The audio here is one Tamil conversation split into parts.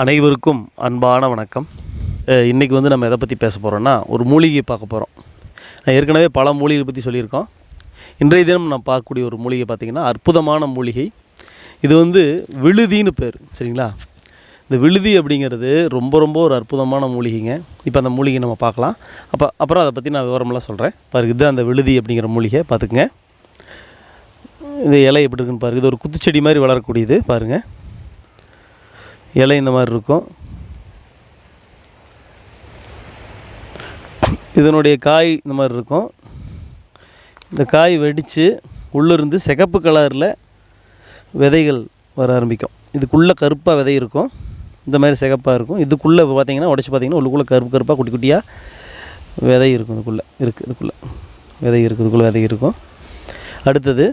அனைவருக்கும் அன்பான வணக்கம். இன்றைக்கி வந்து நம்ம எதை பற்றி பேச போகிறோம்னா ஒரு மூலிகை பார்க்க போகிறோம் நான் ஏற்கனவே பல மூலிகை பற்றி சொல்லியிருக்கோம். இன்றைய தினம் நான் பார்க்கக்கூடிய ஒரு மூலிகை பார்த்திங்கன்னா அற்புதமான மூலிகை. இது வந்து விழுதின்னு பேர் சரிங்களா? இந்த விழுதி அப்படிங்கிறது ரொம்ப ரொம்ப ஒரு அற்புதமான மூலிகைங்க. இப்போ அந்த மூலிகை நம்ம பார்க்கலாம். அப்போ அப்புறம் அதை பற்றி நான் விவரமெல்லாம் சொல்கிறேன் பாருங்க இதுதான் அந்த விழுதி அப்படிங்கிற மூலிகை பார்த்துக்குங்க. இந்த இலை எப்படி இருக்குன்னு பாருங்கள் இது ஒரு குத்துச்செடி மாதிரி வளரக்கூடியது பாருங்கள் இலை இந்த மாதிரி இருக்கும். இதனுடைய காய் இந்த மாதிரி இருக்கும். இந்த காய் வெடித்து உள்ளிருந்து சிகப்பு கலரில் விதைகள் வர ஆரம்பிக்கும். இதுக்குள்ளே கருப்பாக விதை இருக்கும். இந்த மாதிரி சிகப்பாக இருக்கும். இதுக்குள்ளே பார்த்தீங்கன்னா உடச்சி பார்த்தீங்கன்னா உள்ளுக்குள்ளே கருப்பு கருப்பாக குட்டி குட்டியாக விதை இருக்கும் இதுக்குள்ளே. இருக்குது இதுக்குள்ளே. விதை இருக்குது இதுக்குள்ளே விதை இருக்கும். அடுத்தது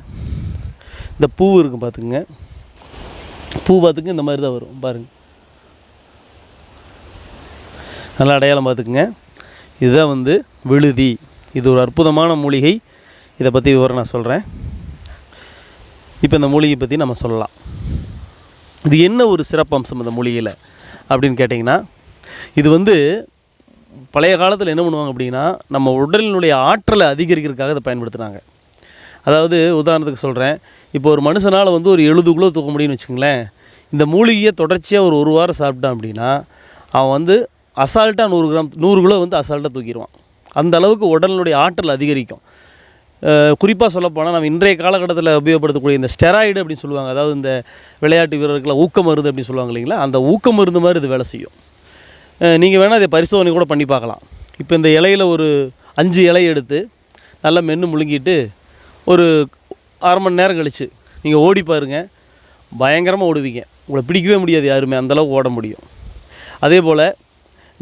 இந்த பூ இருக்கும் பார்த்துக்குங்க பூ பார்த்துங்க இந்த மாதிரி தான் வரும். பாருங்கள் நல்லா அடையாளம் பார்த்துக்குங்க. இதுதான் வந்து விழுதி. இது ஒரு அற்புதமான மூலிகை. இதை பற்றி விவரம் நான் சொல்கிறேன் இப்போ இந்த மூலிகை பற்றி நம்ம சொல்லலாம். இது என்ன ஒரு சிறப்பம்சம் இந்த மூலிகையில் அப்படின்னு கேட்டிங்கன்னா இது வந்து பழைய காலத்தில் என்ன பண்ணுவாங்க அப்படின்னா நம்ம உடலினுடைய ஆற்றலை அதிகரிக்கிறதுக்காக இதை பயன்படுத்துனாங்க அதாவது உதாரணத்துக்கு சொல்கிறேன் இப்போ ஒரு மனுஷனால் வந்து ஒரு எழுபது கிலோ தூக்க முடியும்னு வச்சுங்களேன் இந்த மூலிகையை தொடர்ச்சியாக ஒரு ஒரு வாரம் சாப்பிட்டான் அப்படின்னா அவன் வந்து அசால்ட்டாக நூறு கிராம் நூறு கிலோ வந்து அசால்ட்டாக தூக்கிடுவான். அந்த அளவுக்கு உடலினுடைய ஆற்றல் அதிகரிக்கும். குறிப்பாக சொல்லப்போனால் நம்ம இன்றைய காலகட்டத்தில் உபயோகப்படுத்தக்கூடிய இந்த ஸ்டெராய்டு அப்படின்னு சொல்லுவாங்க. அதாவது இந்த விளையாட்டு வீரர்களை ஊக்க மருந்து அப்படின்னு சொல்லுவாங்க இல்லைங்களா? அந்த ஊக்க மருந்து மாதிரி இது வேலை செய்யும். நீங்கள் வேணால் இதை பரிசோதனை கூட பண்ணி பார்க்கலாம். இப்போ இந்த இலையில் ஒரு அஞ்சு இலை எடுத்து நல்லா மென்று முழுங்கிட்டு ஒரு அரை மணி நேரம் கழித்து நீங்கள் ஓடி பாருங்கள் பயங்கரமாக ஓடுவீங்க. உங்களை பிடிக்கவே முடியாது யாருமே. அந்தளவுக்கு ஓட முடியும். அதே போல்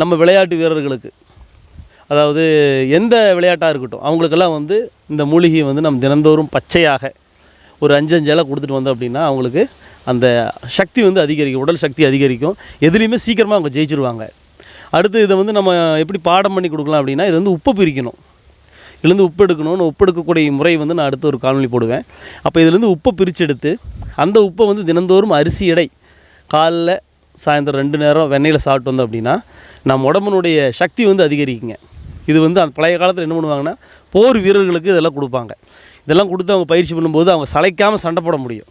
நம்ம விளையாட்டு வீரர்களுக்கு. அதாவது எந்த விளையாட்டாக இருக்கட்டும் அவங்களுக்கெல்லாம் வந்து இந்த மூலிகையை வந்து நம்ம தினந்தோறும் பச்சையாக ஒரு அஞ்சு அஞ்சு இலை கொடுத்துட்டு வந்தோம் அப்படின்னா அவங்களுக்கு அந்த சக்தி வந்து அதிகரிக்கும். உடல் சக்தி அதிகரிக்கும். எதுலேயுமே சீக்கிரமாக அவங்க ஜெயிச்சிருவாங்க. அடுத்து இதை வந்து நம்ம எப்படி பாடம் பண்ணி கொடுக்கலாம் அப்படின்னா இது வந்து உப்பு பிரிக்கணும். இதுலேருந்து உப்பு எடுக்கணும்னு உப்பு எடுக்கக்கூடிய முறை வந்து நான் அடுத்து ஒரு காணொலி போடுவேன். அப்போ இதுலேருந்து உப்பை பிரித்து எடுத்து அந்த உப்பை வந்து தினந்தோறும் அரிசி எடை காலைல சாயந்தரம் ரெண்டு நேரம் வெண்ணெயில் சாப்பிட்டு வந்தோம் அப்படின்னா நம்ம உடம்புனுடைய சக்தி வந்து அதிகரிக்குங்க. இது வந்து அந்த பழைய காலத்தில் என்ன பண்ணுவாங்கன்னா போர் வீரர்களுக்கு இதெல்லாம் கொடுப்பாங்க. இதெல்லாம் கொடுத்து அவங்க பயிற்சி பண்ணும்போது அவங்க சளைக்காமல் சண்டை போட முடியும்.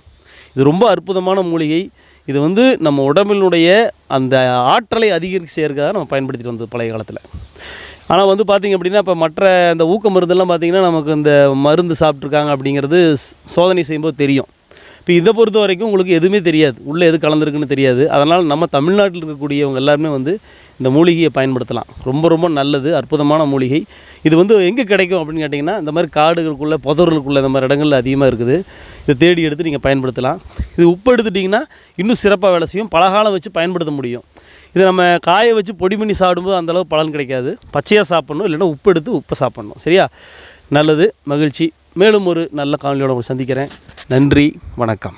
இது ரொம்ப அற்புதமான மூலிகை. இது வந்து நம்ம உடம்பினுடைய அந்த ஆற்றலை அதிகரிக்க செய்யறதுக்காக நம்ம பயன்படுத்திட்டு வந்தது பழைய காலத்தில். ஆனால் வந்து பார்த்திங்க அப்படின்னா இப்போ மற்ற இந்த ஊக்க மருந்தெல்லாம் பார்த்திங்கன்னா நமக்கு இந்த மருந்து சாப்பிட்ருக்காங்க அப்படிங்கிறது சோதனை செய்யும்போது தெரியும். இப்போ இதை பொறுத்த வரைக்கும் உங்களுக்கு எதுவுமே தெரியாது. உள்ளே எது கலந்துருக்குன்னு தெரியாது. அதனால் நம்ம தமிழ்நாட்டில் இருக்கக்கூடியவங்க எல்லாருமே வந்து இந்த மூலிகையை பயன்படுத்தலாம். ரொம்ப ரொம்ப நல்லது அற்புதமான மூலிகை. இது வந்து எங்கே கிடைக்கும் அப்படின்னு கேட்டிங்கன்னா இந்த மாதிரி காடுகளுக்குள்ளே புதர்களுக்குள்ளே இந்த மாதிரி இடங்கள்ல அதிகமாக இருக்குது. இதை தேடி எடுத்து நீங்கள் பயன்படுத்தலாம். இது உப்பு எடுத்துட்டிங்கன்னா இன்னும் சிறப்பாக வேலை செய்யும். பலகாலம் வச்சு பயன்படுத்த முடியும். இதை நம்ம காய வச்சு பொடி பண்ணி சாப்பிடும்போது அந்தளவு பலன் கிடைக்காது. பச்சையாக சாப்பிட்ணும் இல்லைன்னா உப்பு எடுத்து உப்பை சாப்பிட்ணும். சரியா? நல்லது மகிழ்ச்சி. மேலும் ஒரு நல்ல காணொலியோட உங்களை சந்திக்கிறேன். நன்றி வணக்கம்.